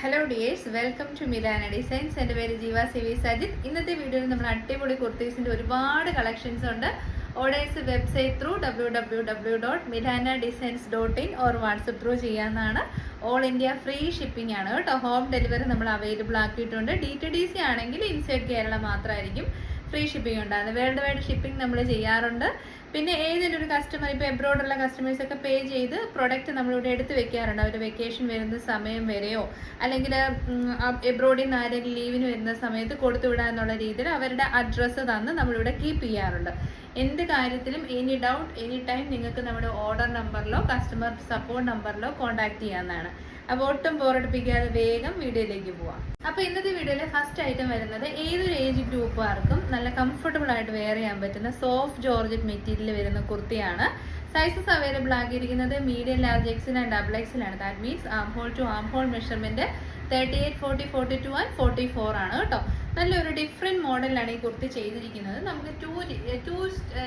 Hello dears welcome to Milana designs എന്റെ പേര് ജീവ സി വി സജിത്. ഇന്നത്തെ വീഡിയോയിൽ നമ്മൾ അടിപൊളി കുർത്തീസിന്റെ ഒരുപാട് കളക്ഷൻസ് ഉണ്ട്. Orders website through W W W dot Milana designs dot in or WhatsApp through ചെയ്യാവുന്നതാണ്. ഓൾ ഇന്ത്യ ഫ്രീ ഷിപ്പിംഗ് ആണ് കേട്ടോ. ഹോം ഡെലിവറി നമ്മൾ അവൈലബിൾ ആക്കിയിട്ടുണ്ട്. ഡി ടി ഡി സി ആണെങ്കിൽ ഇൻസൈഡ് കേരള മാത്രമായിരിക്കും ഫ്രീ ഷിപ്പിംഗ് ഉണ്ടാകുന്നത് വേൾഡ് വൈഡ് ഷിപ്പിംഗ് നമ്മൾ ചെയ്യാറുണ്ട്. പിന്നെ ഏതെങ്കിലും ഒരു കസ്റ്റമർ ഇപ്പോൾ എബ്രോഡുള്ള കസ്റ്റമേഴ്സ് ഒക്കെ പേ ചെയ്ത് പ്രൊഡക്റ്റ് നമ്മളിവിടെ എടുത്ത് വെക്കാറുണ്ട്. അവർ വെക്കേഷൻ വരുന്ന സമയം വരെയോ അല്ലെങ്കിൽ എബ്രോഡിൽ നിന്ന് ആരെങ്കിലും ലീവിന് വരുന്ന സമയത്ത് കൊടുത്തു വിടാന്നുള്ള രീതിയിൽ അവരുടെ അഡ്രസ്സ് തന്ന് നമ്മളിവിടെ കീപ്പ് ചെയ്യാറുണ്ട്. എന്ത് കാര്യത്തിലും എനി ഡൗട്ട് എനി ടൈം നിങ്ങൾക്ക് നമ്മുടെ ഓർഡർ നമ്പറിലോ കസ്റ്റമർ സപ്പോർട്ട് നമ്പറിലോ കോൺടാക്ട് ചെയ്യാവുന്നതാണ്. അപ്പോൾ ഒട്ടും ബോറടിപ്പിക്കാതെ വേഗം വീഡിയോയിലേക്ക് പോവാം. അപ്പോൾ ഇന്നത്തെ വീഡിയോയിലെ ഫസ്റ്റ് ഐറ്റം വരുന്നത് ഏതൊരു ഏജ് ഗ്രൂപ്പുകാർക്കും നല്ല കംഫർട്ടബിൾ ആയിട്ട് വെയർ ചെയ്യാൻ പറ്റുന്ന സോഫ്റ്റ് ജോർജറ്റ് മെറ്റീരിയൽ വരുന്ന കുർത്തിയാണ്. Sizes available ആക്കിയിരിക്കുന്നത് medium large XL and double എക്സിലാണ് that means arm hole to arm hole measurement thirty eight forty forty two and forty four ആണ് കേട്ടോ. നല്ലൊരു ഡിഫറെന്റ് മോഡലിലാണ് ഈ കുർത്തി ചെയ്തിരിക്കുന്നത്. നമുക്ക് ടു ടു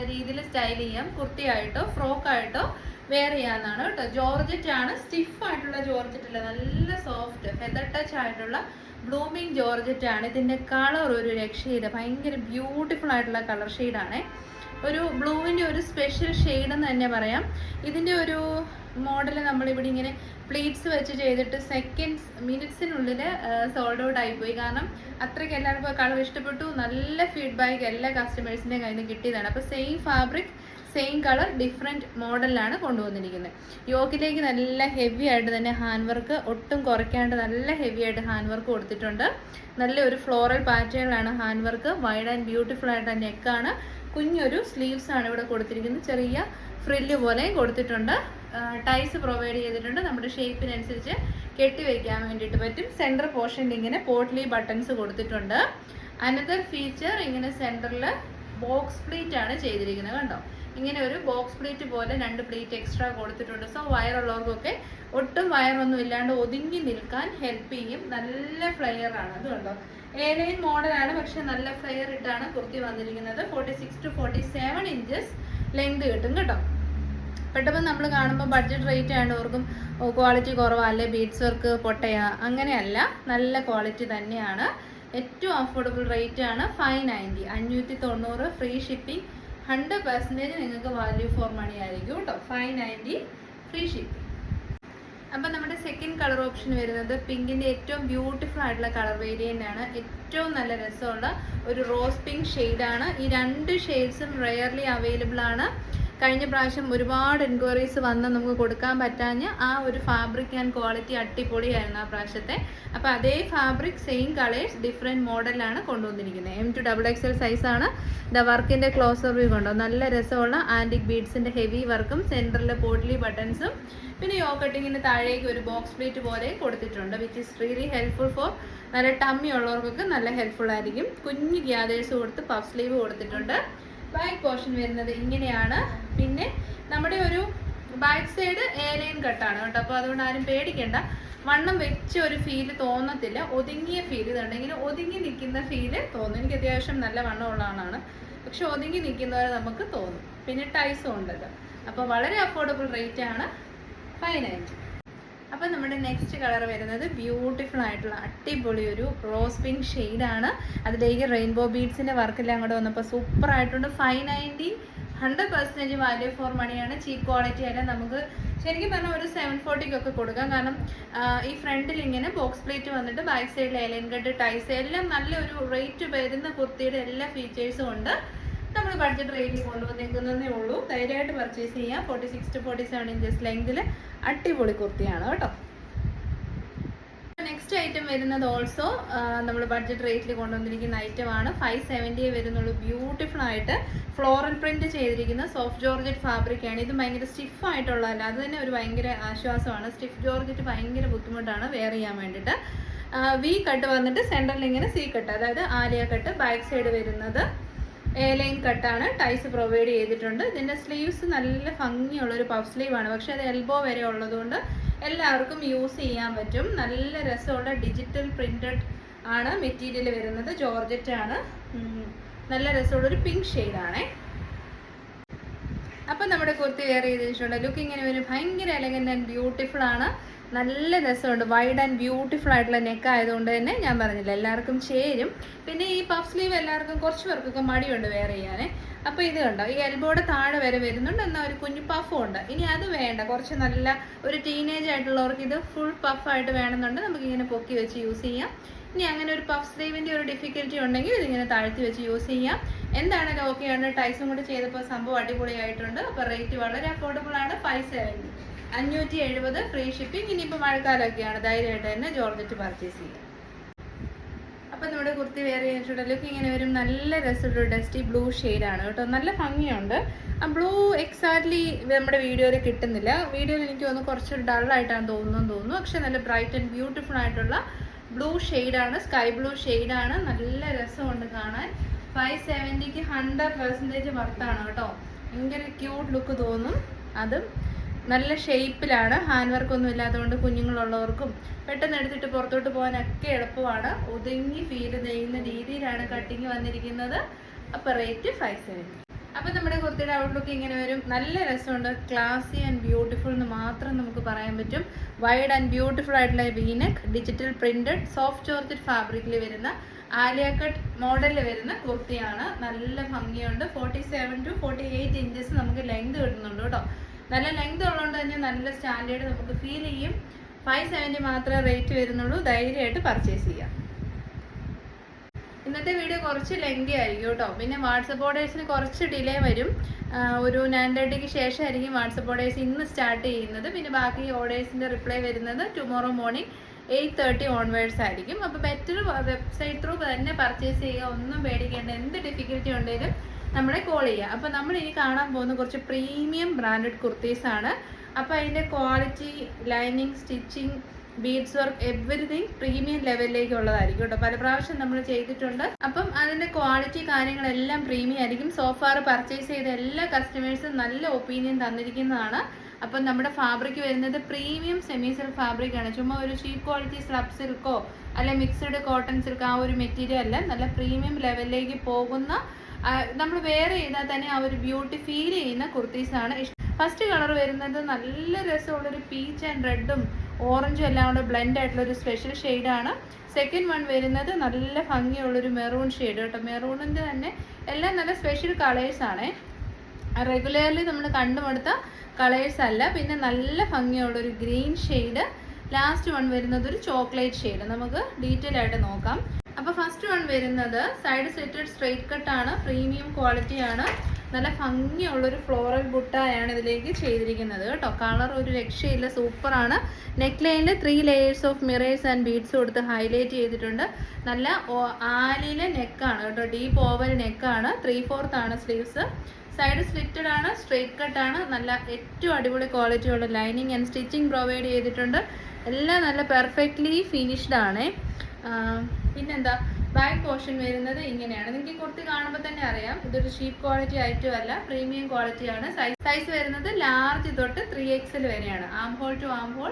രീതിയിൽ സ്റ്റൈൽ ചെയ്യാം. കുർത്തിയായിട്ടോ ഫ്രോക്കായിട്ടോ വെയർ ചെയ്യാവുന്നതാണ് കേട്ടോ. ജോർജറ്റ് ആണ് സ്റ്റിഫ് ആയിട്ടുള്ള ജോർജറ്റ് അല്ല? നല്ല സോഫ്റ്റ് ഫെദർ ടച്ച് ആയിട്ടുള്ള ബ്ലൂമിങ് ജോർജറ്റ് ആണ് ഇതിന്റെ കളർ ഒരു രക്ഷയില്ല. ഭയങ്കര ബ്യൂട്ടിഫുൾ ആയിട്ടുള്ള കളർ ഷെയ്ഡാണ് ഒരു ബ്ലൂവിന്റെ ഒരു സ്പെഷ്യൽ ഷെയ്ഡ് എന്ന് തന്നെ പറയാം. ഇതിന്റെ ഒരു മോഡൽ നമ്മളിവിടെ ഇങ്ങനെ പ്ലീറ്റ്സ് വെച്ച് ചെയ്തിട്ട് സെക്കൻഡ്സ് മിനിറ്റ്സിനുള്ളിൽ സോൾഡ് ഔട്ട് ആയിപ്പോയി കാരണം അത്രയ്ക്ക് എല്ലാവർക്കും കളർ ഇഷ്ടപ്പെട്ടു. നല്ല ഫീഡ്ബാക്ക് എല്ലാ കസ്റ്റമേഴ്സിന്റെ കയ്യിൽ നിന്ന് കിട്ടിയതാണ്. അപ്പോൾ same fabric same colour different മോഡലിലാണ് കൊണ്ടുവന്നിരിക്കുന്നത്. യോക്കിലേക്ക് നല്ല ഹെവി ആയിട്ട് തന്നെ ഹാൻഡ് വർക്ക് ഒട്ടും കുറയ്ക്കാണ്ട് നല്ല ഹെവി ആയിട്ട് ഹാൻഡ് വർക്ക് കൊടുത്തിട്ടുണ്ട്. നല്ലൊരു ഫ്ലോറൽ പാറ്റേണിലാണ് hand work wide and beautiful ആയിട്ട് നെക്കാണ് കുഞ്ഞൊരു സ്ലീവ്സ് ആണ് ഇവിടെ കൊടുത്തിരിക്കുന്നത്. ചെറിയ ഫ്രില്ല് പോലെയും കൊടുത്തിട്ടുണ്ട്. ടൈസ് പ്രൊവൈഡ് ചെയ്തിട്ടുണ്ട്. നമ്മുടെ ഷേപ്പിനനുസരിച്ച് കെട്ടി വയ്ക്കാൻ വേണ്ടിയിട്ട് പറ്റും. സെന്റർ പോർഷനിൽ ഇങ്ങനെ പോട്ട്ലി ബട്ടൺസ് കൊടുത്തിട്ടുണ്ട്. അനദർ ഫീച്ചർ ഇങ്ങനെ സെന്ററിൽ ബോക്സ് പ്ലേറ്റ് ആണ് ചെയ്തിരിക്കുന്നത്. കണ്ടോ? ഇങ്ങനെ ഒരു ബോക്സ് പ്ലേറ്റ് പോലെ രണ്ട് പ്ലേറ്റ് എക്സ്ട്രാ കൊടുത്തിട്ടുണ്ട്. സോ വയറുള്ളവർക്കൊക്കെ ഒട്ടും വയറൊന്നും ഇല്ലാണ്ട് ഒതുങ്ങി നിൽക്കാൻ ഹെൽപ്പ് ചെയ്യും. നല്ല ഫ്ലെയർ ആണ്. അതുകൊണ്ടോ കണ്ടോ? ഏലൈൻ മോഡലാണ് പക്ഷെ നല്ല ഫ്ലെയർ ഇട്ടാണ് കുർത്തി വന്നിരിക്കുന്നത്. Forty six to forty seven inches length കിട്ടും കേട്ടോ. പെട്ടെന്ന് നമ്മൾ കാണുമ്പോൾ ബഡ്ജറ്റ് റേറ്റ് ആണ് ഓർക്കും ക്വാളിറ്റി കുറവാ അല്ലെ? ബീഡ്സ് വർക്ക് പൊട്ടയാ. അങ്ങനെയല്ല നല്ല ക്വാളിറ്റി തന്നെയാണ്. ഏറ്റവും അഫോർഡബിൾ റേറ്റ് ആണ് ഫൈവ് നയന്റി അഞ്ഞൂറ്റി തൊണ്ണൂറ് ഫ്രീ ഷിപ്പിംഗ് ഹൺഡ്രഡ് പെർസെന്റേജ് നിങ്ങൾക്ക് വാല്യൂ ഫോർ മണി ആയിരിക്കും കേട്ടോ ഫൈവ് നയന്റി ഫ്രീ ഷിപ്പിംഗ് അപ്പം നമ്മുടെ സെക്കൻഡ് കളർ ഓപ്ഷൻ വരുന്നത് പിങ്കിന്റെ ഏറ്റവും ബ്യൂട്ടിഫുൾ ആയിട്ടുള്ള കളർ വേരിയന്റ് ആണ്. ഏറ്റവും നല്ല രസമുള്ള ഒരു റോസ് പിങ്ക് ഷെയ്ഡാണ് ഈ രണ്ട് ഷെയ്ഡ്സും റെയർലി അവൈലബിൾ ആണ്. കഴിഞ്ഞ പ്രാവശ്യം ഒരുപാട് എൻക്വയറീസ് വന്ന് നമുക്ക് കൊടുക്കാൻ പറ്റാഞ്ഞ ആ ഒരു ഫാബ്രിക് ആൻഡ് ക്വാളിറ്റി അടിപൊളിയായിരുന്നു ആ പ്രാവശ്യത്തെ. അപ്പോൾ അതേ ഫാബ്രിക് സെയിം കളേഴ്സ് ഡിഫറെന്റ് മോഡലാണ് കൊണ്ടുവന്നിരിക്കുന്നത്. M to double X L സൈസാണ് ദ വർക്കിന്റെ ക്ലോസർ വ്യൂ കണ്ടോ? നല്ല രസമുള്ള ആന്റിക് ബീഡ്സിന്റെ ഹെവി വർക്കും സെന്ററിൽ പോട്ട്ലി ബട്ടൺസും പിന്നെ യോ കട്ടിങ്ങിന് താഴേക്ക് ഒരു ബോക്സ് പ്ലേറ്റ് പോലെ കൊടുത്തിട്ടുണ്ട് which is really helpful for നല്ല ടമ്മി ഉള്ളവർക്കൊക്കെ നല്ല ഹെൽപ്ഫുൾ ആയിരിക്കും. കുഞ്ഞു ഗ്യാദേഴ്സ് കൊടുത്ത് പഫ് സ്ലീവ് കൊടുത്തിട്ടുണ്ട്. ബാക്ക് പോർഷൻ വരുന്നത് ഇങ്ങനെയാണ്. പിന്നെ നമ്മുടെ ഒരു ബാക്ക് സൈഡ് ഏലയും കട്ടാണ് കേട്ടോ. അപ്പോൾ അതുകൊണ്ട് ആരും പേടിക്കേണ്ട. വണ്ണം വെച്ച ഒരു ഫീൽ തോന്നത്തില്ല. ഒതുങ്ങിയ ഫീൽ ഇങ്ങനെ ഒതുങ്ങി നിൽക്കുന്ന ഫീൽ തോന്നും. എനിക്ക് അത്യാവശ്യം നല്ല വണ്ണമുള്ള ആളാണ്. പക്ഷെ ഒതുങ്ങി നിൽക്കുന്നവരെ നമുക്ക് തോന്നും. പിന്നെ ടൈസും ഉണ്ടല്ലോ. അപ്പോൾ വളരെ അഫോർഡബിൾ റേറ്റ് ആണ്. ഫൈവ് നയന്റി അപ്പോൾ നമ്മുടെ നെക്സ്റ്റ് കളർ വരുന്നത് ബ്യൂട്ടിഫുൾ ആയിട്ടുള്ള അടിപൊളി ഒരു റോസ് പിങ്ക് ഷെയ്ഡാണ് അതിലേക്ക് റെയിൻബോ ബീഡ്സിന്റെ വർക്കെല്ലാം കൂടെ വന്നപ്പോൾ സൂപ്പർ ആയിട്ടുണ്ട്. Five ninety hundred percentage value for മണിയാണ് ചീപ്പ് ക്വാളിറ്റി അല്ല നമുക്ക് ശരിക്കും പറഞ്ഞാൽ ഒരു സെവൻ ഫോർട്ടിക്കൊക്കെ കൊടുക്കാം. കാരണം ഈ ഫ്രണ്ടിൽ ഇങ്ങനെ ബോക്സ് പ്ലേറ്റ് വന്നിട്ട് ബാക്ക് സൈഡിൽ എലൈൻ കട്ട് ടൈസ് എല്ലാം നല്ലൊരു റേറ്റ് വരുന്ന കുർത്തിയുടെ എല്ലാ ഫീച്ചേഴ്സും ഉണ്ട്. നമ്മൾ ബഡ്ജറ്റ് റേറ്റിൽ കൊണ്ടുവന്നേക്കുന്നതേ ഉള്ളൂ. ധൈര്യമായിട്ട് പർച്ചേസ് ചെയ്യാം. Forty six to forty seven inches ലെങ്തിൽ അടിപൊളി കുർത്തിയാണ് കേട്ടോ. നെക്സ്റ്റ് ഐറ്റം വരുന്നത് ഓൾസോ നമ്മൾ ബഡ്ജറ്റ് റേറ്റിൽ കൊണ്ടുവന്നിരിക്കുന്ന ഐറ്റമാണ് ഫൈവ് സെവന്റിയെ വരുന്നുള്ളൂ. ബ്യൂട്ടിഫുൾ ആയിട്ട് ഫ്ലോറൽ പ്രിന്റ് ചെയ്തിരിക്കുന്ന സോഫ്റ്റ് ജോർജറ്റ് ഫാബ്രിക് ആണ്. ഇത് ഭയങ്കര സ്റ്റിഫ് ആയിട്ടുള്ളതല്ല. അത് തന്നെ ഒരു ഭയങ്കര ആശ്വാസമാണ്. സ്റ്റിഫ് ജോർജറ്റ് ഭയങ്കര ബുദ്ധിമുട്ടാണ് വെയർ ചെയ്യാൻ വേണ്ടിയിട്ട്. വി കട്ട് വന്നിട്ട് സെന്ററിൽ ഇങ്ങനെ സി കട്ട് അതായത് ആലിയ കട്ട് ബാക്ക് സൈഡ് വരുന്നത് എ ലൈൻ കട്ടാണ് ടൈസ് പ്രൊവൈഡ് ചെയ്തിട്ടുണ്ട്. ഇതിന്റെ സ്ലീവ്സ് നല്ല ഭംഗിയുള്ള ഒരു പഫ് സ്ലീവ് ആണ്. പക്ഷേ അത് എൽബോ വരെ ഉള്ളതുകൊണ്ട് എല്ലാവർക്കും യൂസ് ചെയ്യാൻ പറ്റും. നല്ല രസമുള്ള ഡിജിറ്റൽ പ്രിന്റഡ് ആണ് മെറ്റീരിയൽ വരുന്നത്. ജോർജറ്റ് ആണ്. നല്ല രസമുള്ള ഒരു പിങ്ക് ഷെയ്ഡാണേ അപ്പം നമ്മുടെ കുർത്തി വെയർ ചെയ്തിട്ടുള്ള ലുക്ക് ഇങ്ങനെ ഒരു ഭയങ്കര എലഗന്റ് ആൻഡ് ബ്യൂട്ടിഫുൾ ആണ്. നല്ല രസമുണ്ട്. വൈഡ് ആൻഡ് ബ്യൂട്ടിഫുൾ ആയിട്ടുള്ള നെക്ക് ആയതുകൊണ്ട് തന്നെ ഞാൻ പറഞ്ഞില്ല. എല്ലാവർക്കും ചേരും. പിന്നെ ഈ പഫ് സ്ലീവ് എല്ലാവർക്കും കുറച്ച് പേർക്കൊക്കെ മടിയുണ്ട് വേറെ ചെയ്യാൻ അപ്പോൾ ഇത് കണ്ടോ? ഈ എൽബോയുടെ താഴെ വരെ വരുന്നുണ്ട്. എന്നാൽ ഒരു കുഞ്ഞു പഫും ഉണ്ട്. ഇനി അത് വേണ്ട. കുറച്ച് നല്ല ഒരു ടീനേജ് ആയിട്ടുള്ളവർക്ക് ഇത് ഫുൾ പഫ് ആയിട്ട് വേണമെന്നുണ്ട്. നമുക്ക് ഇങ്ങനെ പൊക്കി വെച്ച് യൂസ് ചെയ്യാം. ഇനി അങ്ങനെ ഒരു പഫ് സ്ലീവിന്റെ ഒരു ഡിഫിക്കൽറ്റി ഉണ്ടെങ്കിൽ ഇതിങ്ങനെ താഴ്ത്തി വെച്ച് യൂസ് ചെയ്യാം. എന്താണെങ്കിലും ആണ്? ടൈസും കൂടി ചെയ്തപ്പോൾ സംഭവം അടിപൊളിയായിട്ടുണ്ട്. അപ്പോൾ റേറ്റ് വളരെ അഫോർഡബിൾ ആണ്. ഫൈവ് സെവന്റി അഞ്ഞൂറ്റി എഴുപത് ഫ്രീ ഷിപ്പിംഗ് ഇനിയിപ്പോൾ മഴക്കാലമൊക്കെയാണ്. ധൈര്യമായിട്ട് തന്നെ ജോർജറ്റ് പർച്ചേസ് ചെയ്യാം. അപ്പം നമ്മുടെ കുർത്തി ചെയ്തിട്ടുണ്ട് ലുക്ക് ഇങ്ങനെ വരും. നല്ല രസമുള്ള ഡസ്റ്റി ബ്ലൂ ആണ് കേട്ടോ. നല്ല ഭംഗിയുണ്ട്. ആ ബ്ലൂ എക്സാക്ട്ലി നമ്മുടെ വീഡിയോയിൽ കിട്ടുന്നില്ല. വീഡിയോയിൽ എനിക്ക് തോന്നുന്നു കുറച്ചൊരു ഡള്ളായിട്ടാണ് തോന്നുന്നു തോന്നുന്നു. പക്ഷേ നല്ല ബ്രൈറ്റ് ആൻഡ് ബ്യൂട്ടിഫുൾ ആയിട്ടുള്ള ബ്ലൂ ആണ്. സ്കൈ ബ്ലൂ ആണ്. നല്ല രസമുണ്ട് കാണാൻ. ഫൈവ് സെവന്റിക്ക് ഹൺഡ്രഡ് പെർസെന്റേജ് വർത്താണ് കേട്ടോ. ഭയങ്കര ക്യൂട്ട് ലുക്ക് തോന്നും. അതും നല്ല ഷേപ്പിലാണ് ഹാൻഡ് വർക്ക് ഒന്നും ഇല്ലാത്തതുകൊണ്ട് കുഞ്ഞുങ്ങളുള്ളവർക്കും പെട്ടെന്ന് എടുത്തിട്ട് പുറത്തോട്ട് പോകാനൊക്കെ എളുപ്പമാണ്. ഒതുങ്ങി ഫീൽ ചെയ്യുന്ന രീതിയിലാണ് കട്ടിങ് വന്നിരിക്കുന്നത്. അപ്പോൾ റേറ്റ് ഫൈവ് സെവന്റി അപ്പോൾ നമ്മുടെ കുർത്തിയുടെ ഔട്ട്ലുക്ക് ഇങ്ങനെ വരും. നല്ല രസമുണ്ട്. ക്ലാസി ആൻഡ് ബ്യൂട്ടിഫുൾ എന്ന് മാത്രം നമുക്ക് പറയാൻ പറ്റും. വൈഡ് ആൻഡ് ബ്യൂട്ടിഫുൾ ആയിട്ടുള്ള V neck digital printed soft georgette ഫാബ്രിക്കിൽ വരുന്ന ആലിയ കട്ട് മോഡലിൽ വരുന്ന കുർത്തിയാണ്. നല്ല ഭംഗിയുണ്ട്. Forty seven to forty eight inches നമുക്ക് ലെങ്ത് കിട്ടുന്നുണ്ട് കേട്ടോ. നല്ല ലെങ്ത് ഉള്ളതുകൊണ്ട് തന്നെ നല്ല സ്റ്റാൻഡേർഡ് നമുക്ക് ഫീൽ ചെയ്യും. ഫൈവ് സെവന്റി മാത്രമേ റേറ്റ് വരുന്നുള്ളൂ. ധൈര്യമായിട്ട് പർച്ചേസ് ചെയ്യാം. ഇന്നത്തെ വീഡിയോ കുറച്ച് ലെങ്തി ആയിരിക്കും കേട്ടോ. പിന്നെ വാട്സപ്പ് ഓർഡേഴ്സിന് കുറച്ച് ഡിലേ വരും. ഒരു നയൻ തേർട്ടിക്ക് ശേഷമായിരിക്കും വാട്സപ്പ് ഓർഡേഴ്സ് ഇന്ന് സ്റ്റാർട്ട് ചെയ്യുന്നത്. പിന്നെ ബാക്കി ഓർഡേഴ്സിന്റെ റിപ്ലൈ വരുന്നത് tomorrow morning eight thirty onwards ആയിരിക്കും. അപ്പോൾ ബെറ്റർ വെബ്സൈറ്റ് ത്രൂ തന്നെ പർച്ചേസ് ചെയ്യുക. ഒന്നും പേടിക്കേണ്ട. എന്ത് ഡിഫിക്കൽറ്റി ഉണ്ടെങ്കിലും നമ്മളെ കോൾ ചെയ്യുക അപ്പോൾ നമ്മൾ ഇനി കാണാൻ പോകുന്ന കുറച്ച് പ്രീമിയം ബ്രാൻഡഡ് കുർത്തീസ് ആണ്. അപ്പോൾ അതിന്റെ quality lining stitching beads work everything premium ലെവലിലേക്ക് ഉള്ളതായിരിക്കും കേട്ടോ. പല പ്രാവശ്യം നമ്മൾ ചെയ്തിട്ടുണ്ട്. അപ്പം അതിന്റെ ക്വാളിറ്റി കാര്യങ്ങളെല്ലാം പ്രീമിയം ആയിരിക്കും. സോഫാർ പർച്ചേസ് ചെയ്ത എല്ലാ കസ്റ്റമേഴ്സും നല്ല ഒപ്പീനിയൻ തന്നിരിക്കുന്നതാണ്. അപ്പം നമ്മുടെ ഫാബ്രിക് വരുന്നത് പ്രീമിയം സെമി സിൽക്ക് ഫാബ്രിക് ആണ്. ചുമ്മാ ഒരു ചീപ്പ് ക്വാളിറ്റി സ്ലബ് സിൽക്കോ അല്ലെ മിക്സ്ഡ് കോട്ടൺ സിൽക്ക് ആ ഒരു മെറ്റീരിയൽ അല്ല. നല്ല പ്രീമിയം ലെവലിലേക്ക് പോകുന്ന നമ്മൾ വേറെ ചെയ്താൽ തന്നെ ആ ഒരു ബ്യൂട്ടി ഫീൽ ചെയ്യുന്ന കുർത്തീസാണ് ഫസ്റ്റ് കളർ വരുന്നത് നല്ല രസമുള്ളൊരു പീച്ച് ആൻഡ് റെഡും ഓറഞ്ചും എല്ലാം കൂടെ ബ്ലെൻഡ് ആയിട്ടുള്ള ഒരു സ്പെഷ്യൽ ഷെയ്ഡാണ് സെക്കൻഡ് വൺ വരുന്നത് നല്ല ഭംഗിയുള്ളൊരു മെറൂൺ ഷെയ്ഡ് കേട്ടോ. മെറൂണിന്റെ തന്നെ എല്ലാം നല്ല സ്പെഷ്യൽ കളേഴ്സ് ആണേ. റെഗുലർലി നമ്മൾ കണ്ടുമടുത്ത കളേഴ്സ് അല്ല പിന്നെ നല്ല ഭംഗിയുള്ളൊരു ഗ്രീൻ ഷെയ്ഡ് ലാസ്റ്റ് വൺ വരുന്നത് ഒരു ചോക്ലേറ്റ് ഷെയ്ഡ് നമുക്ക് ഡീറ്റെയിൽ ആയിട്ട് നോക്കാം. അപ്പോൾ ഫസ്റ്റ് വൺ വരുന്നത് സൈഡ് സെറ്റഡ് സ്ട്രെയിറ്റ് കട്ടാണ് പ്രീമിയം ക്വാളിറ്റി ആണ്. നല്ല ഭംഗിയുള്ളൊരു ഫ്ലോറൽ ബുട്ടായാണ് ഇതിലേക്ക് ചെയ്തിരിക്കുന്നത് കേട്ടോ. കളർ ഒരു രക്ഷയില്ല സൂപ്പറാണ് നെക്ക് ലൈനിൽ three layers of mirrors and beads കൊടുത്ത് ഹൈലൈറ്റ് ചെയ്തിട്ടുണ്ട്. നല്ല ആലിലെ നെക്കാണ് കേട്ടോ. ഡീപ്പ് ഓവൽ നെക്കാണ് ത്രീ ഫോർത്ത് ആണ് സ്ലീവ്സ് സൈഡ് സ്ലിറ്റഡ് ആണ് സ്ട്രെയിറ്റ് കട്ട് ആണ്. നല്ല ഏറ്റവും അടിപൊളി ക്വാളിറ്റി ഉള്ള ലൈനിങ് ആൻഡ് സ്റ്റിച്ചിങ് പ്രൊവൈഡ് ചെയ്തിട്ടുണ്ട്. എല്ലാം നല്ല പെർഫെക്റ്റ്ലി ഫിനിഷ്ഡ് ആണ്. പിന്നെന്താ ബാക്ക് പോർഷൻ വരുന്നത് ഇങ്ങനെയാണ്. നിങ്ങൾക്ക് കുർത്തി കാണുമ്പോൾ തന്നെ അറിയാം ഇതൊരു ഷീപ്പ് ക്വാളിറ്റി ആയിട്ടും അല്ല പ്രീമിയം ക്വാളിറ്റിയാണ് സൈസ് സൈസ് വരുന്നത് ലാർജ് തൊട്ട് ത്രീ എക്സൽ വരെയാണ്. Arm hole to arm hole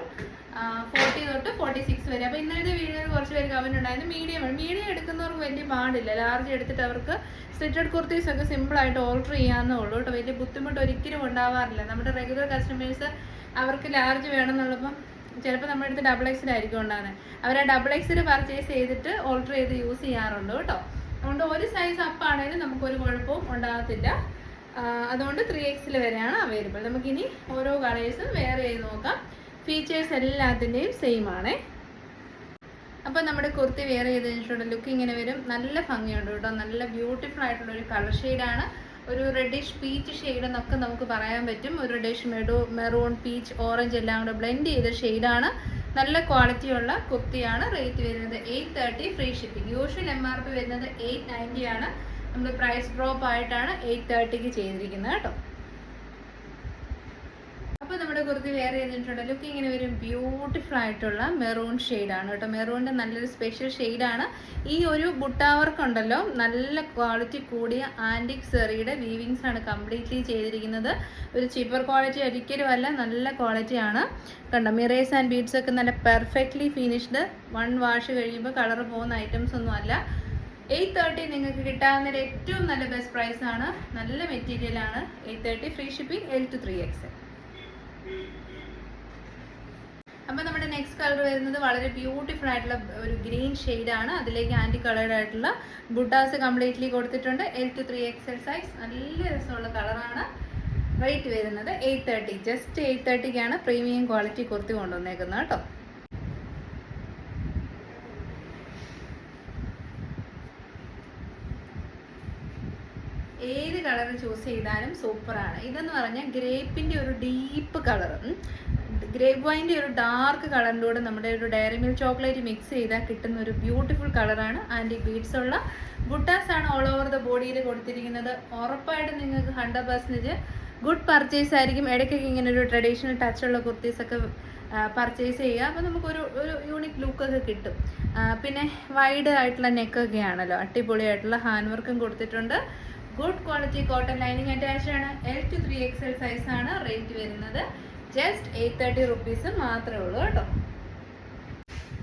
forty തൊട്ട് ഫോർട്ടി സിക്സ് വരെ. അപ്പോൾ ഇന്നലത്തെ വീഡിയോയിൽ കുറച്ച് പേര് കമന്റ് ഉണ്ടായിരുന്നു. മീഡിയം മീഡിയം എടുക്കുന്നവർക്ക് വലിയ പാടില്ല. ലാർജ് എടുത്തിട്ട് അവർക്ക് സ്റ്റിറ്റഡ് കുർത്തീസ് ഒക്കെ സിമ്പിൾ ആയിട്ട് ഓൾട്ടർ ചെയ്യാവുന്നേ ഉള്ളൂ കേട്ടോ. വലിയ ബുദ്ധിമുട്ട് ഒരിക്കലും ഉണ്ടാവാറില്ല. നമ്മുടെ റെഗുലർ കസ്റ്റമേഴ്സ് അവർക്ക് ലാർജ് വേണമെന്നുള്ളപ്പം ചിലപ്പോൾ നമ്മുടെ അടുത്ത് ഡബിൾ എക്സിൽ ആയിരിക്കും ഉണ്ടാകുന്നത് അവർ ആ ഡബിൾ എക്സിൽ പർച്ചേസ് ചെയ്തിട്ട് ഓൾട്ടർ ചെയ്ത് യൂസ് ചെയ്യാറുണ്ട് കേട്ടോ. അതുകൊണ്ട് ഒരു സൈസ് അപ്പ് ആണെങ്കിലും നമുക്കൊരു കുഴപ്പവും ഉണ്ടാകത്തില്ല. അതുകൊണ്ട് ത്രീ എക്സിൽ വരെയാണ് അവൈലബിൾ നമുക്കിനി ഓരോ കളേഴ്സും വെയർ ചെയ്ത് നോക്കാം. ഫീച്ചേഴ്സ് എല്ലാത്തിന്റെയും സെയിം ആണേ. അപ്പോൾ നമ്മുടെ കുർത്തി വെയർ ചെയ്ത് കഴിഞ്ഞിട്ടുണ്ട് ലുക്ക് ഇങ്ങനെ വരും. നല്ല ഭംഗിയുണ്ട് കേട്ടോ. നല്ല ബ്യൂട്ടിഫുൾ ആയിട്ടുള്ള ഒരു കളർ ഷെയ്ഡാണ് ഒരു റെഡിഷ് പീച്ച് ഷെയ്ഡ് എന്നൊക്കെ നമുക്ക് പറയാൻ പറ്റും. ഒരു റെഡിഷ് മെഡോ മെറൂൺ പീച്ച് ഓറഞ്ച് എല്ലാം കൂടെ ബ്ലെൻഡ് ചെയ്ത ഷെയ്ഡാണ് നല്ല ക്വാളിറ്റി ഉള്ള കുർത്തിയാണ് റേറ്റ് വരുന്നത് eight thirty free shipping usual M R P വരുന്നത് എയ്റ്റ് നയന്റി ആണ്. നമ്മൾ പ്രൈസ് ഡ്രോപ്പ് ആയിട്ടാണ് എയ്റ്റ് തേർട്ടിക്ക് ചെയ്തിരിക്കുന്നത് കേട്ടോ. അപ്പോൾ നമ്മുടെ കുർത്തി വെയർ ചെയ്തിട്ടുണ്ട്. ലുക്ക് ഇങ്ങനെ വരും ബ്യൂട്ടിഫുൾ ആയിട്ടുള്ള മെറൂൺ ആണ് കേട്ടോ. മെറൂണിന്റെ നല്ലൊരു സ്പെഷ്യൽ ഷെയ്ഡാണ് ഈ ഒരു ബുട്ടാവർക്ക് ഉണ്ടല്ലോ. നല്ല ക്വാളിറ്റി കൂടിയ ആന്റിക് സെറിയുടെ വീവിങ്സ് ആണ് കംപ്ലീറ്റ്ലി ചെയ്തിരിക്കുന്നത്. ഒരു ചീപ്പർ ക്വാളിറ്റി ഒരിക്കലും അല്ല നല്ല ക്വാളിറ്റിയാണ് കണ്ടോ മിറേഴ്സ് ആൻഡ് ബീഡ്സ് ഒക്കെ നല്ല പെർഫെക്റ്റ്ലി ഫിനിഷ്ഡ് വൺ വാഷ് കഴിയുമ്പോൾ കളർ പോകുന്ന ഐറ്റംസ് ഒന്നും അല്ല. എയ്റ്റ് തേർട്ടി നിങ്ങൾക്ക് കിട്ടാവുന്ന ഏറ്റവും നല്ല ബെസ്റ്റ് പ്രൈസാണ് നല്ല മെറ്റീരിയൽ ആണ്. Eight thirty free shipping L to three X അപ്പോൾ നമ്മുടെ നെക്സ്റ്റ് കളർ വരുന്നത് വളരെ ബ്യൂട്ടിഫുൾ ആയിട്ടുള്ള ഒരു ഗ്രീൻ ആണ്. അതിലേക്ക് ആന്റി കളേർഡ് ആയിട്ടുള്ള ബുഡാസ് കംപ്ലീറ്റ്ലി കൊടുത്തിട്ടുണ്ട്. L to three XL size നല്ല രസമുള്ള കളറാണ് റേറ്റ് വരുന്നത് എയ്റ്റ് തേർട്ടി ജസ്റ്റ് എയ്റ്റ് തേർട്ടിക്കാണ് പ്രീമിയം ക്വാളിറ്റി കുർത്തി കൊണ്ടുവന്നേക്കുന്നത് കേട്ടോ. കളർ ചൂസ് ചെയ്താലും സൂപ്പറാണ്. ഇതെന്ന് പറഞ്ഞാൽ ഗ്രേപ്പിന്റെ ഒരു ഡീപ്പ് കളർ ഗ്രേപ്പ് വൈന്റെ ഒരു ഡാർക്ക് കളറിന്റെ കൂടെ നമ്മുടെ ഒരു ഡയറി മിൽക്ക് ചോക്ലേറ്റ് മിക്സ് ചെയ്താൽ കിട്ടുന്ന ഒരു ബ്യൂട്ടിഫുൾ കളറാണ് ആന്റി ബീഡ്സ് ഉള്ള. ബുട്ടാസ് ആണ് ഓൾ ഓവർ ദ ബോഡിയിൽ കൊടുത്തിരിക്കുന്നത്. ഉറപ്പായിട്ടും നിങ്ങൾക്ക് ഹൺഡ്രഡ് പെർസെന്റേജ് ഗുഡ് പർച്ചേസ് ആയിരിക്കും. ഇടയ്ക്കൊക്കെ ഇങ്ങനെ ഒരു ട്രഡീഷണൽ ടച്ച് ഉള്ള കുർത്തീസൊക്കെ പർച്ചേസ് ചെയ്യുക. അപ്പോൾ നമുക്കൊരു ഒരു യൂണിക് ലുക്കൊക്കെ കിട്ടും. പിന്നെ വൈഡ് ആയിട്ടുള്ള നെക്കൊക്കെ ആണല്ലോ. അടിപൊളിയായിട്ടുള്ള ഹാൻഡ് വർക്കും കൊടുത്തിട്ടുണ്ട്. Good quality cotton lining attach ആണ്. L to three X L size ആണ് റേറ്റ് വരുന്നത്. ജസ്റ്റ് എയ്റ്റ് തേർട്ടി റുപ്പീസ് മാത്രമേ ഉള്ളൂ കേട്ടോ.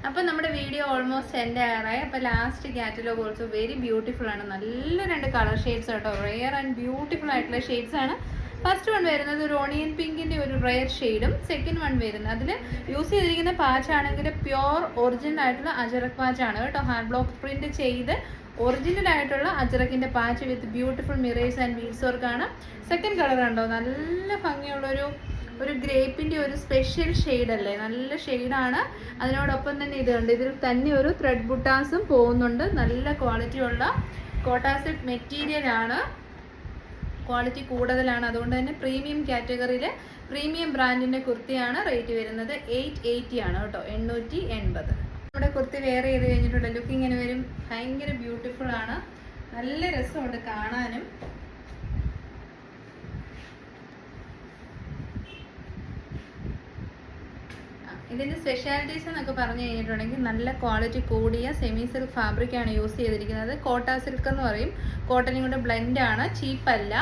അപ്പം നമ്മുടെ വീഡിയോ ഓൾമോസ്റ്റ് എന്റെ ആറായി അപ്പോൾ last catalogue also very beautiful ആണ്. നല്ല രണ്ട് കളർ ഷെയ്ഡ്സ് കേട്ടോ. റെയർ ആൻഡ് ബ്യൂട്ടിഫുൾ ആയിട്ടുള്ള ഷെയ്ഡ്സ് ആണ്. ഫസ്റ്റ് വൺ വരുന്നത് ഒരു ഓണിയൻ പിങ്കിന്റെ ഒരു റെയർ ഷെയ്ഡും സെക്കൻഡ് വൺ വരുന്നത് അതിൽ യൂസ് ചെയ്തിരിക്കുന്ന പാച്ച് ആണെങ്കിൽ പ്യോർ ഒറിജിനൽ ആയിട്ടുള്ള അജറക് പാച്ചാണ് കേട്ടോ. ഹാൻഡ് ബ്ലോക്ക് പ്രിന്റ് ചെയ്ത് ഒറിജിനൽ ആയിട്ടുള്ള അജറക്കിന്റെ patch with beautiful mirrors and beads വർക്കാണ്. സെക്കൻഡ് കളർ കണ്ടോ? നല്ല ഭംഗിയുള്ള ഒരു ഒരു ഗ്രേപ്പിന്റെ ഒരു സ്പെഷ്യൽ ഷെയ്ഡ് അല്ലേ നല്ല ഷെയ്ഡാണ്. അതിനോടൊപ്പം തന്നെ ഇത് ഉണ്ട് ഇതിൽ തന്നെ ഒരു ത്രെഡ് ബുട്ടാസും പോകുന്നുണ്ട്. നല്ല ക്വാളിറ്റി ഉള്ള കോട്ടാസിഡ് മെറ്റീരിയൽ ആണ്. ക്വാളിറ്റി കൂടുതലാണ്. അതുകൊണ്ട് തന്നെ പ്രീമിയം കാറ്റഗറിയിലെ പ്രീമിയം ബ്രാൻഡിന്റെ കുർത്തിയാണ് റേറ്റ് വരുന്നത് എയ്റ്റ് എയ്റ്റി ആണ് കേട്ടോ. എണ്ണൂറ്റി എൺപത്. നമ്മുടെ കുർത്തി വെയർ ചെയ്ത് കഴിഞ്ഞിട്ടുള്ള ലുക്ക് ഇങ്ങനെ വരും. ഭയങ്കര ബ്യൂട്ടിഫുൾ ആണ്. നല്ല രസമുണ്ട് കാണാനും. ഇതിന്റെ സ്പെഷ്യാലിറ്റീസ് എന്നൊക്കെ പറഞ്ഞു കഴിഞ്ഞിട്ടുണ്ടെങ്കിൽ നല്ല ക്വാളിറ്റി കൂടിയ സെമി സിൽക്ക് ഫാബ്രിക്കാണ് യൂസ് ചെയ്തിരിക്കുന്നത്. കോട്ട സിൽക്ക് എന്ന് പറയും. കോട്ടനും കൂടെ ആണ്. ചീപ്പല്ല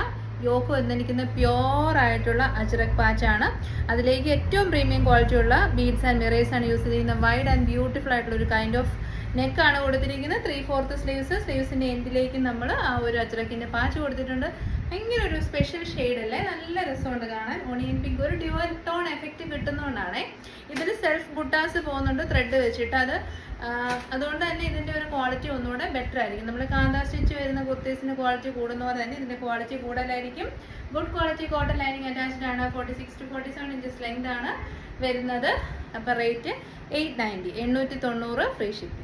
യോക്ക് വന്നിരിക്കുന്ന പ്യോർ ആയിട്ടുള്ള അജ്രക് പാച്ചാണ് അതിലേക്ക് ഏറ്റവും പ്രീമിയം ക്വാളിറ്റി ഉള്ള ബീഡ്സ് ആൻഡ് മിറേഴ്സ് ആണ് യൂസ് ചെയ്തിരിക്കുന്നത്. വൈഡ് ആൻഡ് ബ്യൂട്ടിഫുൾ ആയിട്ടുള്ള ഒരു കൈൻഡ് ഓഫ് നെക്കാണ് കൊടുത്തിരിക്കുന്നത്. ത്രീ ഫോർത്ത് സ്ലീവ്സ് സ്ലീവ്സിന്റെ എൻഡിലേക്ക് നമ്മൾ ആ ഒരു അജ്രക്കിന്റെ പാച്ച് കൊടുത്തിട്ടുണ്ട്. ഭയങ്കര ഒരു സ്പെഷ്യൽ ഷെയ്ഡ് അല്ലേ? നല്ല രസമുണ്ട് കാണാൻ. ഓണിയൻ പിങ്ക് ഒരു ഡ്യുവൽ ടോൺ എഫക്റ്റ് കിട്ടുന്നതുകൊണ്ടാണ്. ഇതിൽ സെൽഫ് ബുട്ടാസ് പോകുന്നുണ്ട് ത്രെഡ് വെച്ചിട്ട്. അത് അതുകൊണ്ട് തന്നെ ഇതിന്റെ ഒരു ക്വാളിറ്റി ഒന്നുകൂടെ ബെറ്റർ ആയിരിക്കും. നമ്മൾ കാന്താ സ്റ്റിച്ച് വരുന്ന കുർത്തീസിന്റെ ക്വാളിറ്റി കൂടുന്ന പോലെ തന്നെ ഇതിന്റെ ക്വാളിറ്റി കൂടുതലായിരിക്കും. Good quality cotton lining attached ആണ്. Forty six to forty seven inches length ആണ് വരുന്നത്. അപ്പോൾ റേറ്റ് എയ്റ്റ് നയന്റി എണ്ണൂറ്റി തൊണ്ണൂറ് ഫ്രീ ഷിപ്പിംഗ്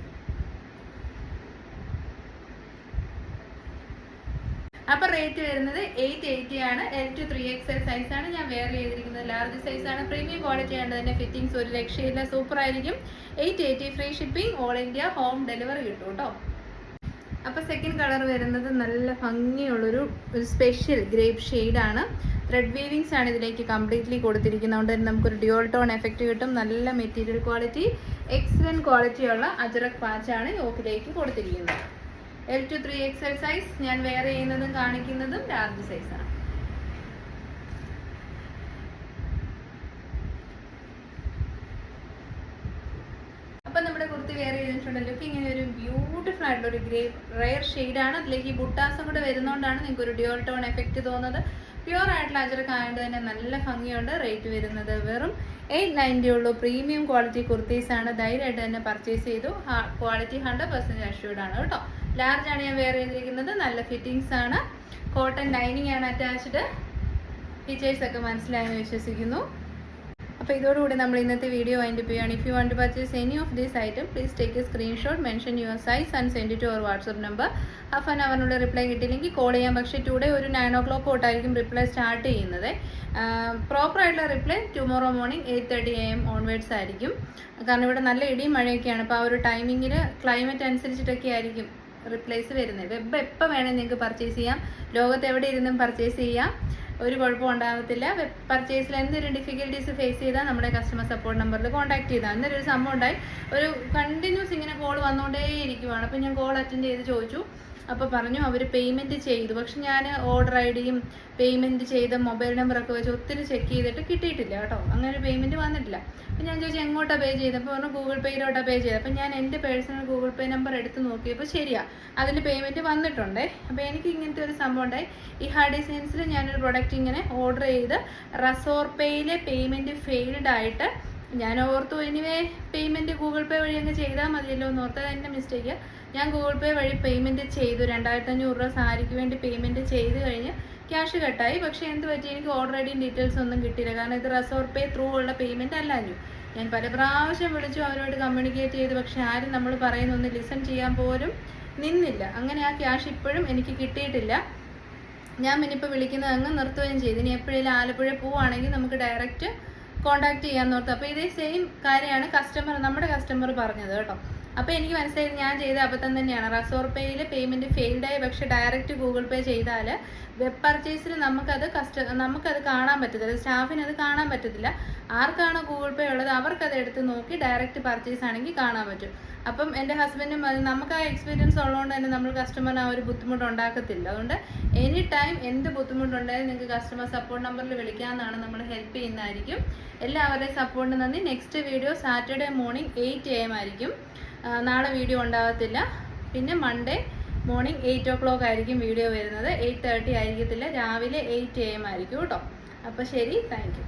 അപ്പൊ റേറ്റ് വരുന്നത് എയ്റ്റ് എയ്റ്റി ആണ്. L to three XL size ആണ്. ഞാൻ വെയർ ചെയ്തിരിക്കുന്നത് ലാർജ് സൈസ് ആണ്. പ്രീമിയം ക്വാളിറ്റി ആണ് തന്നെ ഫിറ്റിംഗ്സ് ഒരു രക്ഷയില്ല. സൂപ്പർ ആയിരിക്കും. Eight eighty free shipping all India home delivery കിട്ടും കേട്ടോ. അപ്പോൾ സെക്കൻഡ് കളർ വരുന്നത് നല്ല ഭംഗിയുള്ളൊരു ഒരു സ്പെഷ്യൽ ഗ്രേപ്പ് ആണ്. ത്രെഡ് വീവിങ്സ് ആണ് ഇതിലേക്ക് കംപ്ലീറ്റ്ലി കൊടുത്തിരിക്കുന്നതുകൊണ്ട് തന്നെ നമുക്കൊരു ഡ്യുവൽ ടോൺ എഫക്റ്റ് കിട്ടും. നല്ല മെറ്റീരിയൽ ക്വാളിറ്റി എക്സലന്റ് ക്വാളിറ്റിയുള്ള അജറക് പാച്ചാണ് യോക്കിലേക്ക് കൊടുത്തിരിക്കുന്നത്. L to three XL size ഞാൻ വെയർ ചെയ്യുന്നതും കാണിക്കുന്നതും ലാർജ് സൈസാണ് അപ്പം നമ്മുടെ കുർത്തി വെയർ ചെയ്തിട്ടുണ്ടല്ലോ ലുക്ക് ഇങ്ങനെ ഒരു ബ്യൂട്ടിഫുൾ ആയിട്ടുള്ള ഒരു ഗ്രേ റയർ ആണ്. അതിലേക്ക് ഈ ബുട്ടാസും കൂടെ വരുന്നതുകൊണ്ടാണ് നിങ്ങൾക്ക് ഒരു ഡ്യുവൽ ടോൺ എഫക്റ്റ് തോന്നുന്നത്. പ്യുവർ ആയിട്ടുള്ള അജറക്ക് ആയതുകൊണ്ട് തന്നെ നല്ല ഭംഗിയുണ്ട്. റേറ്റ് വരുന്നത് വെറും എയ്റ്റ് നയന്റി ഉള്ളൂ. പ്രീമിയം ക്വാളിറ്റി കുർത്തീസ് ആണ്. ധൈര്യമായിട്ട് തന്നെ പർച്ചേസ് ചെയ്തു. ക്വാളിറ്റി ഹൺഡ്രഡ് പെർസെന്റ് അഷ്യൂർഡ് ആണ് കേട്ടോ. ലാർജ് ആണ് ഞാൻ വെയർ ചെയ്തിരിക്കുന്നത്. നല്ല ഫിറ്റിംഗ്സ് ആണ്. കോട്ടൺ ലൈനിങ് ആണ് അറ്റാച്ച്ഡ് ഫീച്ചേഴ്സ് ഒക്കെ മനസ്സിലായെന്ന് വിശ്വസിക്കുന്നു. അപ്പോൾ ഇതോടുകൂടി നമ്മൾ ഇന്നത്തെ വീഡിയോ വൈൻഡ് അപ്പ് ചെയ്യുകയാണ്. If you want to purchase any of these item please take a screenshot mention your size and send to our WhatsApp number half an അവറിനുള്ളിൽ reply കിട്ടിയില്ലെങ്കിൽ കോൾ ചെയ്യാം. പക്ഷേ ടുഡേ ഒരു നയൻ ഓ ക്ലോക്ക് തൊട്ടായിരിക്കും reply start ചെയ്യുന്നത്. Proper ആയിട്ടുള്ള reply tomorrow morning eight thirty A M onwards ആയിരിക്കും. കാരണം ഇവിടെ നല്ല ഇടിയും മഴയൊക്കെയാണ്. അപ്പോൾ ആ ഒരു ടൈമിങ്ങിൽ ക്ലൈമറ്റ് അനുസരിച്ചിട്ടൊക്കെ ആയിരിക്കും റിപ്ലൈസ് വരുന്നത്. വെബ് എപ്പോൾ വേണേൽ നിങ്ങൾക്ക് പർച്ചേസ് ചെയ്യാം. ലോകത്ത് എവിടെ ഇരുന്നും പർച്ചേസ് ചെയ്യാം. ഒരു കുഴപ്പവും ഉണ്ടാകത്തില്ല വെബ് പർച്ചേസിൽ എന്തെങ്കിലും ഡിഫിക്കൽട്ടീസ് ഫേസ് ചെയ്താൽ നമ്മുടെ കസ്റ്റമർ സപ്പോർട്ട് നമ്പറിൽ കോൺടാക്ട് ചെയ്താൽ അന്നേരം ഒരു സംഭവം ഉണ്ടായി. ഒരു കണ്ടിന്യൂസ് ഇങ്ങനെ കോൾ വന്നുകൊണ്ടേ ഇരിക്കുവാണ് അപ്പോൾ ഞാൻ കോൾ അറ്റൻഡ് ചെയ്ത് ചോദിച്ചു. അപ്പോൾ പറഞ്ഞു അവർ പേയ്മെന്റ് ചെയ്തു. പക്ഷെ ഞാൻ ഓർഡർ ഐ ഡിയും പേയ്മെന്റ് ചെയ്ത മൊബൈൽ നമ്പറൊക്കെ വെച്ച് ഒത്തിരി ചെക്ക് ചെയ്തിട്ട് കിട്ടിയിട്ടില്ല കേട്ടോ. അങ്ങനെ ഒരു പേയ്മെന്റ് വന്നിട്ടില്ല. അപ്പോൾ ഞാൻ ചോദിച്ചു എങ്ങോട്ടാ പേ ചെയ്തപ്പോൾ പറഞ്ഞു ഗൂഗിൾ പേയിലോട്ടാണ് പേ ചെയ്തത്. അപ്പോൾ ഞാൻ എന്റെ പേഴ്സണൽ ഗൂഗിൾ പേ നമ്പർ എടുത്ത് നോക്കിയപ്പോൾ ശരിയാ അതിൽ പേയ്മെന്റ് വന്നിട്ടുണ്ട്. അപ്പോൾ എനിക്ക് ഇങ്ങനത്തെ ഒരു സംഭവം ഉണ്ടായി. ഈ ഹാ ഡിസൈൻസിൽ ഞാനൊരു പ്രൊഡക്റ്റ് ഇങ്ങനെ ഓർഡർ ചെയ്ത് റസോർ പേയിലെ പേയ്മെന്റ് ഫെയിൽഡ് ആയിട്ട് ഞാൻ ഓർത്തു എനിവേ പേയ്മെന്റ് ഗൂഗിൾ പേ വഴി അങ്ങ് ചെയ്താൽ മതിയല്ലോ എന്ന് ഓർത്തത് എന്റെ മിസ്റ്റേക്ക് ഞാൻ ഗൂഗിൾ പേ വഴി പേയ്മെന്റ് ചെയ്തു. രണ്ടായിരത്തി അഞ്ഞൂറ് രൂപ സാരിക്ക് വേണ്ടി പേയ്മെന്റ് ചെയ്ത് കഴിഞ്ഞ് ക്യാഷ് കട്ടായി. പക്ഷേ എന്ത് പറ്റി? എനിക്ക് ഓൾറെഡി ഡീറ്റെയിൽസ് ഒന്നും കിട്ടിയില്ല. കാരണം ഇത് റെസോർ പേ ത്രൂ ഉള്ള പേയ്മെന്റ് അല്ലാഞ്ഞു. ഞാൻ പല പ്രാവശ്യം വിളിച്ചു അവരോട് കമ്മ്യൂണിക്കേറ്റ് ചെയ്തു. പക്ഷേ ആരും നമ്മൾ പറയുന്നൊന്ന് ലിസൺ ചെയ്യാൻ പോലും നിന്നില്ല. അങ്ങനെ ആ ക്യാഷ് ഇപ്പോഴും എനിക്ക് കിട്ടിയിട്ടില്ല. ഞാൻ പിന്നെ ഇപ്പോൾ വിളിക്കുന്നത് അങ്ങ് നിർത്തുകയും ചെയ്തു. ഇനി എപ്പോഴേലും ആലപ്പുഴ പോവുകയാണെങ്കിൽ നമുക്ക് ഡയറക്റ്റ് കോൺടാക്ട് ചെയ്യാൻ നോർത്തു അപ്പോൾ ഇതേ സെയിം കാര്യമാണ് കസ്റ്റമർ നമ്മുടെ കസ്റ്റമർ പറഞ്ഞത് കേട്ടോ. അപ്പോൾ എനിക്ക് മനസ്സിലായി ഞാൻ ചെയ്ത അബദ്ധം തന്നെയാണ്. റസോർ പേയിൽ പേയ്മെന്റ് ഫെയിൽഡായി പക്ഷെ ഡയറക്റ്റ് ഗൂഗിൾ പേ ചെയ്താൽ വെബ് പർച്ചേസിൽ നമുക്കത് കസ്റ്റ നമുക്കത് കാണാൻ പറ്റത്തില്ല. സ്റ്റാഫിന് അത് കാണാൻ പറ്റത്തില്ല. ആർക്കാണോ ഗൂഗിൾ പേ ഉള്ളത്? അവർക്കത് എടുത്ത് നോക്കി ഡയറക്റ്റ് പർച്ചേസ് ആണെങ്കിൽ കാണാൻ പറ്റും. അപ്പം എന്റെ ഹസ്ബൻഡും അത് നമുക്ക് ആ എക്സ്പീരിയൻസ് ഉള്ളതുകൊണ്ട് തന്നെ നമ്മൾ കസ്റ്റമറിന് ആ ഒരു ബുദ്ധിമുട്ട് ഉണ്ടാക്കത്തില്ല. അതുകൊണ്ട് എനി ടൈം എന്ത് ബുദ്ധിമുട്ടുണ്ടായാലും നിങ്ങൾക്ക് കസ്റ്റമർ സപ്പോർട്ട് നമ്പറിൽ വിളിക്കാമെന്നാണ് നമ്മൾ ഹെൽപ്പ് ചെയ്യുന്നതായിരിക്കും. എല്ലാവരുടെയും സപ്പോർട്ട് നന്ദി. Next video Saturday morning eight A M ആയിരിക്കും. നാളെ വീഡിയോ ഉണ്ടാകത്തില്ല പിന്നെ Monday morning eight o'clock ആയിരിക്കും വീഡിയോ വരുന്നത്. എയ്റ്റ് തേർട്ടി ആയിരിക്കത്തില്ല. രാവിലെ എയ്റ്റ് എ എം ആയിരിക്കും കേട്ടോ. അപ്പോൾ ശരി. താങ്ക്